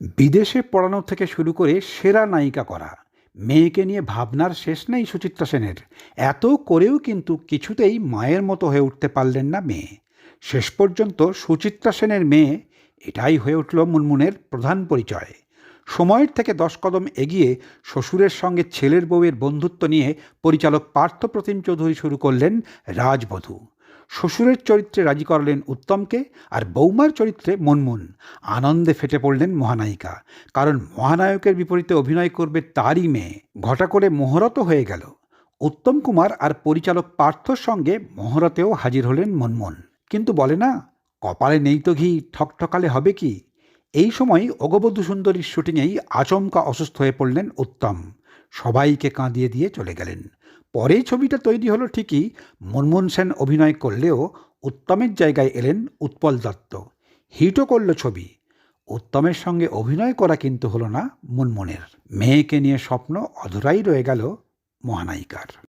বিদেশে পড়ানো থেকে শুরু করে সেরা নায়িকা করা। মেয়েকে নিয়ে ভাবনার শেষ নেই সুচিত্রা সেনের। এত করেও কিন্তু কিছুতেই মায়ের মতো হয়ে উঠতে পারলেন না মেয়ে। শেষ পর্যন্ত সুচিত্রা সেনের মেয়ে, এটাই হয়ে উঠল মুনমুনের প্রধান পরিচয়। সময়ের থেকে দশ কদম এগিয়ে শ্বশুরের সঙ্গে ছেলের বউয়ের বন্ধুত্ব নিয়ে পরিচালক পার্থপ্রতিম চৌধুরী শুরু করলেন রাজবধূ। শ্বশুরের চরিত্রে রাজি করালেন উত্তমকে আর বৌমার চরিত্রে মনমুন আনন্দে ফেটে পড়লেন মহানায়িকা। কারণ মহানায়কের বিপরীতে অভিনয় করবে তারই মেয়ে। ঘটা করে মোহরত হয়ে গেল। উত্তম কুমার আর পরিচালক পার্থর সঙ্গে মহরতেও হাজির হলেন মনমুন কিন্তু বলে না, কপালে নেই তো ঘি, ঠকঠকালে হবে কি? এই সময় অগবধূ সুন্দরীর শুটিংয়েই আচমকা অসুস্থ হয়ে পড়লেন উত্তম। সবাইকে কাঁদিয়ে দিয়ে চলে গেলেন। পরে ছবিটা তৈরি হলো ঠিকই, মনমোহন সেন অভিনয় করলেও উত্তমের জায়গায় এলেন উৎপল দত্ত। হিটও করল ছবি। উত্তমের সঙ্গে অভিনয় করা কিন্তু হলো না মনমনের মেয়েকে নিয়ে স্বপ্ন অধরাই রয়ে গেল মহানায়িকার।